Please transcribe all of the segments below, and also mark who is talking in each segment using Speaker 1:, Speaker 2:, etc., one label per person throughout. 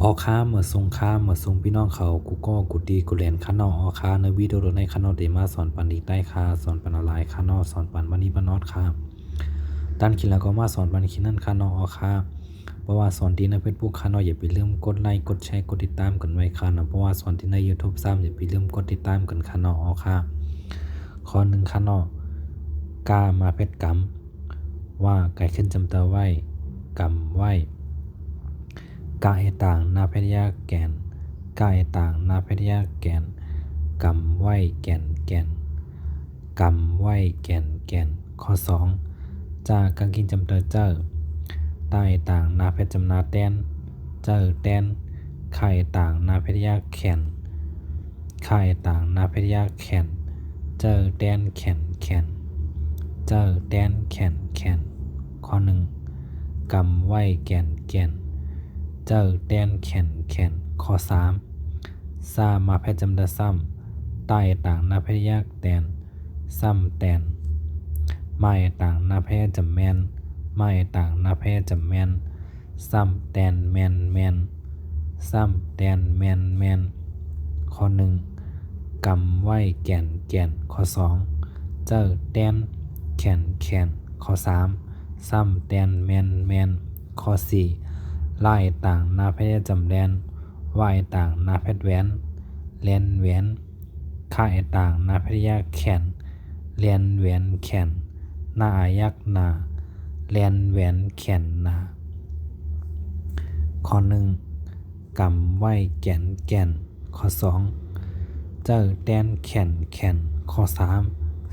Speaker 1: ออค้าเมื่อทรงค้าเมื่อทรงพี่น้องเขากูก็กูดีกูแลนข้านอออค้าในวิดีโอในข้านอเดมาสอนปันดีใต้ค้าสอนปันอะไรข้านอสอนปันบันนี้บ้านนอดค้าด้านคิดแล้วก็มาสอนปันคิดนั่นข้านอออค้าเพราะว่าสอนที่ในเฟซบุ๊กข้านออย่าไปลืมกดไลค์กดแชร์กดติดตามกันไว้ค่ะนะเพราะว่าสอนที่ใน YouTube ซ้ำอย่าไปลืมกดติดตามกันข้านอออค้าข้อหนึ่งข้านอกล้ามาเพชรกรรมว่าไก่ขึ้นจำเตอไหวกรรมไว้ กายต่างนาเพทยาแก่นกายต่างนาเพทยาแก่นกำไว้แก่นแก่นกำไว้แก่นแก่นข้อสองจากกังกินจำเตอเจอใต้ต่างนาเพชรจำนาแตนเจอแตนไข่ต่างนาเพทยาแขนไข่ต่างนาเพทยาแขนเจอแตนแขนแขนเจอแตนแขนแขนข้อหนึ่งกำไว้แก่นแก่น เจอแดนแขนแขนข้อสามซามาแพทจำดาซ้ำใต้ต่างนาแพยักแดนซ้ำแดนไม่ต่างนาแพทย์จำแมน ไม่ต่างนาแพทย์จำแมน ซ้ำแดนแมนแมน ซ้ำแดนแมนแมน ข้อหนึ่งกำไว้แก่นแก่น ข้อสองเจอแดนแขนแขนข้อสามซ้ำแดนแมนแมน ข้อสี่ ไล่ต่างนาเพชรจำแดนวายต่างนาเพชรแหวนเลนแหวนค่ายต่างนาเพชรยาแขนเลนแหวนแขนนาอายักนาเลนแหวนแขนนาข้อหนึ่งกำไว้แก่นแก่นข้อสองเจ้าแดนแขนแขนข้อสาม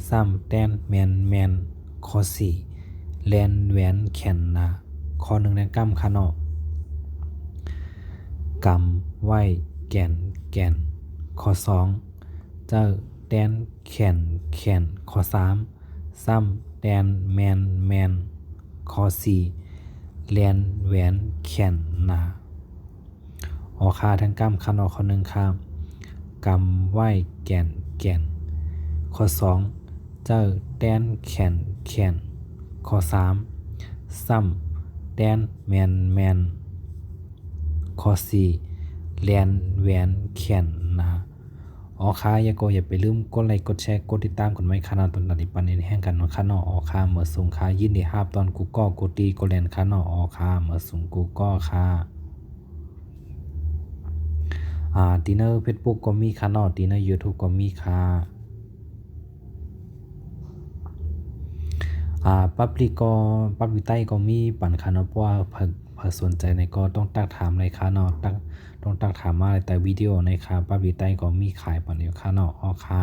Speaker 1: ซ้ำแดนแมนแมนข้อสี่เลนแหวนแขนนาข้อหนึ่งในกำขานอก กำไว้แก่นแก่นข้อสองเจ้าแดนแขนแขนข้อสามซ้ำแดนแมนแมนข้อสี่แลนแหวนแขนหนาออกคาทั้งกำคันออกข้อหนึ่งคำกำไว้แก่นแก่นข้อสองเจ้าแดนแขนแขนข้อสามซ้ำแดนแมนแมน ข้อ4แลนแวนแขนนะออค้าอย่าก็อย่าไปลืมกดไลค์กดแชร์กดติดตามกันไว้คณะตอนตัดปันในแห่งกันนาะค่ะนาะออค้าเมื่อส่งค้ายินดีฮับตอนกูก็กูตีกูแลนค่ะนาะออค้าเมื่อส่งกูก็ค่ะอ่าตีเนอร์ Facebook ก็มีค่ะนาะตีเนอร์ YouTube ก็มีค่ะอ่าปับลิกก็ปับลิใต้ก็มีปันค่ะนาะเพราะว่า เพิ่อสนใจในก็ต้องตักถามในค่ะเนาะตักต้องตักถามมาเลยแต่วิดีโอในค่ะปับลิใต้ก็มีขายปอนอยู่ค่ะเนาะออค่ะ